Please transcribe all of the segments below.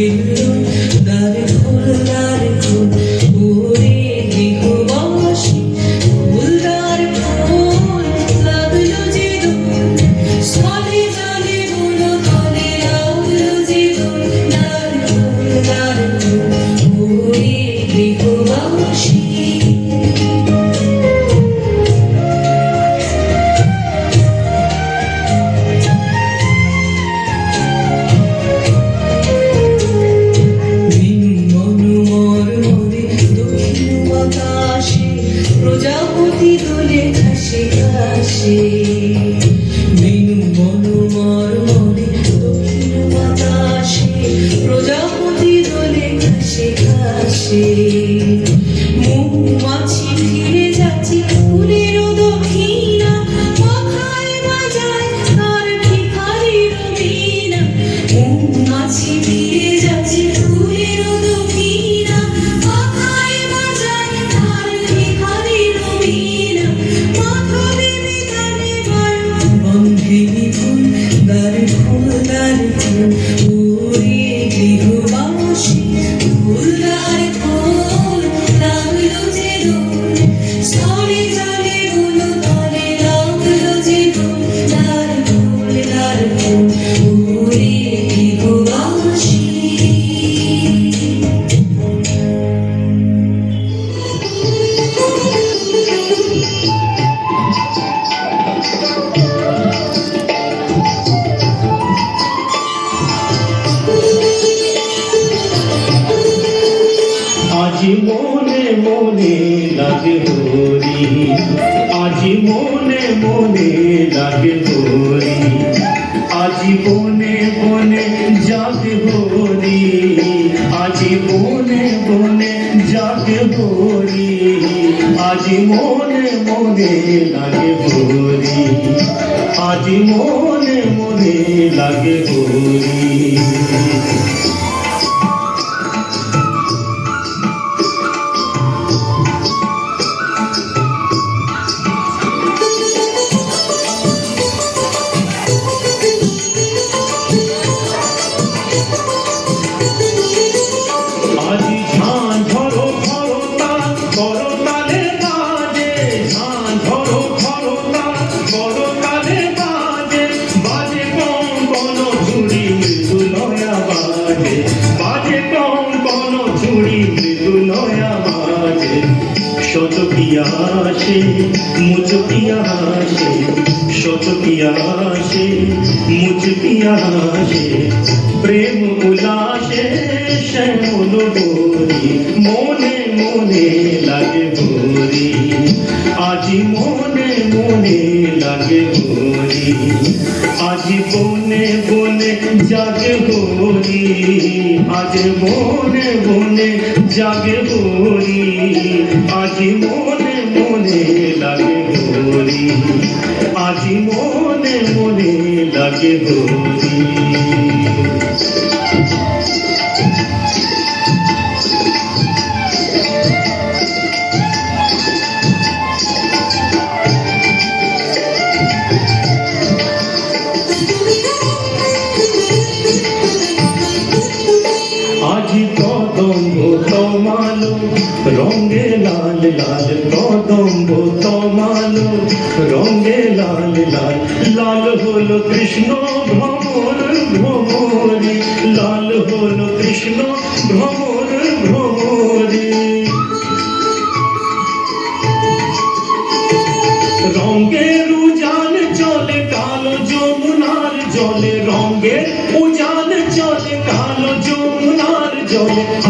you, that it could, that it could. Baby. আজি মনে মনে লাগে হরি। আজি মনে মনে লাগে হরি। আজি বনে বনে জাগে হরি। আজি বনে বনে জাগে হরি। আজি মনে মনে লাগে হরি। আজি মনে মনে লাগে হরি। মনে মনে লাগে আজি মনে মনে লাগে গোরি আজি বনে বনে জাগে গোরি আজ বনে বনে জাগে মনে মনে লাগে আজি মনে মনে লাগে গোরি আজি কদম্ব তমালো রঙে লাল লাল হলো কৃষ্ণ ভ্রমর ভ্রমরি, লাল হলো কৃষ্ণ ভ্রমর ভ্রমরি। রঙের উজান চলে কালো যমুনার জলে রঙের উজান চলে কালো যমুনার জলে।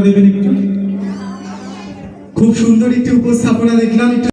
দেবেন একটু? খুব সুন্দর একটি উপস্থাপনা দেখলাম একটু